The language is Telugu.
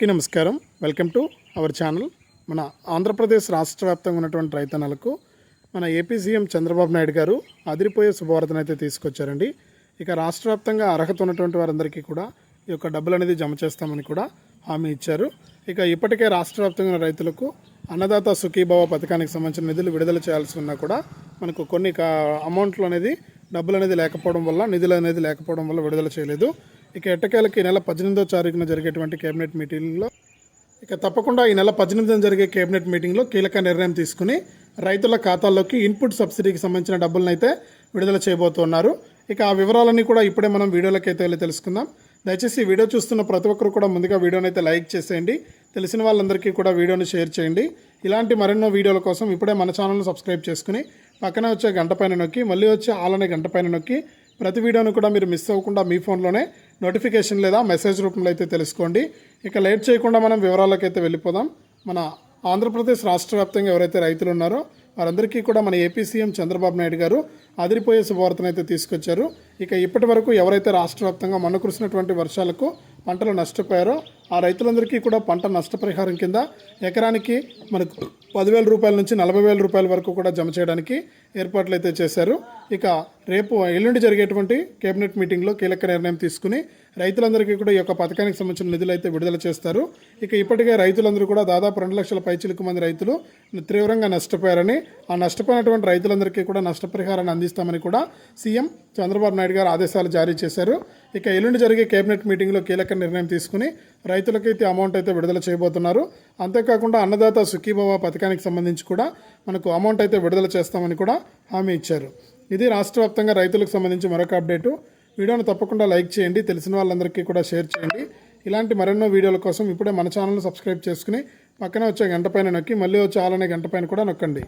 అందరికీ నమస్కారం. Welcome to our channel. మన ఆంధ్రప్రదేశ్ రాష్ట్ర వ్యాప్తంగా ఉన్నటువంటి రైతన్నలకు మన ఏపీ సీఎం చంద్రబాబు నాయుడు గారు అదిరిపోయే శుభవార్తను అయితే తీసుకొచ్చారండి. ఇక రాష్ట్ర వ్యాప్తంగా అర్హత ఉన్నటువంటి వారందరికీ కూడా ఈ యొక్క డబ్బులు అనేది జమ చేస్తామని కూడా హామీ ఇచ్చారు. ఇక ఇప్పటికే రాష్ట్ర వ్యాప్తంగా ఉన్న రైతులకు అన్నదాత సుఖీభావ పథకానికి సంబంధించిన నిధులు విడుదల చేయాల్సి ఉన్నా కూడా మనకు కొన్ని కా- అమౌంట్లు అనేది డబ్బులు అనేది లేకపోవడం వల్ల నిధులు అనేది లేకపోవడం వల్ల విడుదల చేయలేదు. ఇక ఎట్టకేలకి ఈ నెల పద్దెనిమిదో తారీఖున జరిగేటువంటి కేబినెట్ మీటింగ్లో ఇక తప్పకుండా ఈ నెల పద్దెనిమిదిన జరిగే కేబినెట్ మీటింగ్లో కీలక నిర్ణయం తీసుకుని రైతుల ఖాతాల్లోకి ఇన్పుట్ సబ్సిడీకి సంబంధించిన డబ్బులను అయితే విడుదల చేయబోతున్నారు. ఇక ఆ వివరాలన్నీ కూడా ఇప్పుడే మనం వీడియోలోకి అయితే వెళ్ళి తెలుసుకుందాం. దయచేసి వీడియో చూస్తున్న ప్రతి ఒక్కరు కూడా ముందుగా వీడియోని అయితే లైక్ చేసేయండి. తెలిసిన వాళ్ళందరికీ కూడా వీడియోని షేర్ చేయండి. ఇలాంటి మరెన్నో వీడియోల కోసం ఇప్పుడే మన ఛానల్ను సబ్స్క్రైబ్ చేసుకుని పక్కనే వచ్చే గంట పైన నొక్కి మళ్ళీ వచ్చే ఆలనే గంట పైన నొక్కి ప్రతి వీడియోను కూడా మీరు మిస్ అవ్వకుండా మీ ఫోన్లోనే నోటిఫికేషన్ లేదా మెసేజ్ రూపంలో అయితే తెలుసుకోండి. ఇక లేట్ చేయకుండా మనం వివరాలకైతే అయితే వెళ్ళిపోదాం. మన ఆంధ్రప్రదేశ్ రాష్ట్ర వ్యాప్తంగా ఎవరైతే రైతులు ఉన్నారో వారందరికీ కూడా మన ఏపీ సీఎం చంద్రబాబు నాయుడు గారు అదిరిపోయే శుభవార్తను అయితే తీసుకొచ్చారు. ఇక ఇప్పటి వరకు ఎవరైతే రాష్ట్ర వ్యాప్తంగా మనకురిసినటువంటి కురిసినటువంటి వర్షాలకు పంటలు నష్టపోయారో ఆ రైతులందరికీ కూడా పంట నష్టపరిహారం కింద ఎకరానికి మనకు పదివేల రూపాయల నుంచి నలభై వేల రూపాయల వరకు కూడా జమ చేయడానికి ఏర్పాట్లు అయితే చేశారు. ఇక రేపు ఎల్లుండి జరిగేటువంటి కేబినెట్ మీటింగ్లో కీలక నిర్ణయం తీసుకుని రైతులందరికీ కూడా ఈ యొక్క పథకానికి సంబంధించిన నిధులు అయితే విడుదల చేస్తారు. ఇక ఇప్పటికే రైతులందరూ కూడా దాదాపు రెండు లక్షల పైచిలకు మంది రైతులు తీవ్రంగా నష్టపోయారని ఆ నష్టపోయినటువంటి రైతులందరికీ కూడా నష్టపరిహారాన్ని అందిస్తామని కూడా సీఎం చంద్రబాబు నాయుడు గారు ఆదేశాలు జారీ చేశారు. ఇక ఎల్లుండి జరిగే కేబినెట్ మీటింగ్లో కీలక నిర్ణయం తీసుకుని రైతులకైతే అమౌంట్ అయితే విడుదల చేయబోతున్నారు. అంతేకాకుండా అన్నదాత సుఖీభవ పథకానికి సంబంధించి కూడా మనకు అమౌంట్ అయితే విడుదల చేస్తామని కూడా హామీ ఇచ్చారు. ఇది రాష్ట్ర వ్యాప్తంగా రైతులకు సంబంధించి మరొక అప్డేటు. వీడియోను తప్పకుండా లైక్ చేయండి తెలిసిన వాళ్ళందరికీ కూడా షేర్ చేయండి. ఇలాంటి మరెన్నో వీడియోల కోసం ఇప్పుడే మన ఛానల్ని సబ్స్క్రైబ్ చేసుకుని పక్కన వచ్చే గంట పైన నొక్కి మళ్ళీ వచ్చే ఆలనే గంట పైన కూడా నొక్కండి.